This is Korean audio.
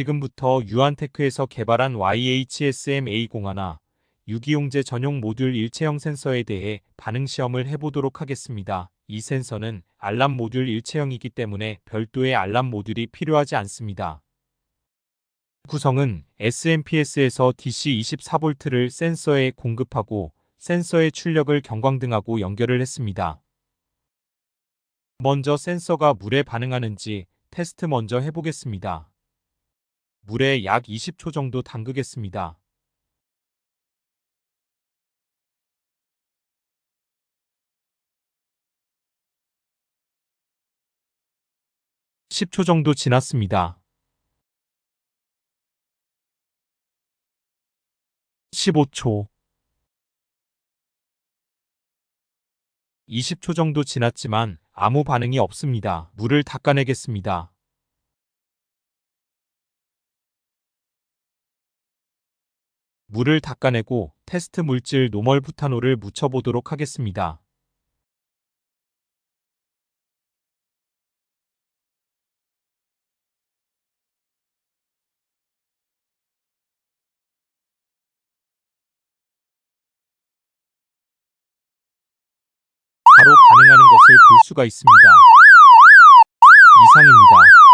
지금부터 유한테크에서 개발한 YHSM-A01 유기용제 전용 모듈 일체형 센서에 대해 반응 시험을 해보도록 하겠습니다. 이 센서는 알람 모듈 일체형이기 때문에 별도의 알람 모듈이 필요하지 않습니다. 구성은 SMPS에서 DC 24V를 센서에 공급하고 센서의 출력을 경광등하고 연결을 했습니다. 먼저 센서가 물에 반응하는지 테스트 먼저 해보겠습니다. 물에 약 20초 정도 담그겠습니다. (10초) 정도 지났습니다. 15초 20초 정도 지났지만 아무 반응이 없습니다. 물을 닦아내겠습니다. 물을 닦아내고 테스트 물질 노멀부타놀을 묻혀보도록 하겠습니다. 바로 반응하는 것을 볼 수가 있습니다. 이상입니다.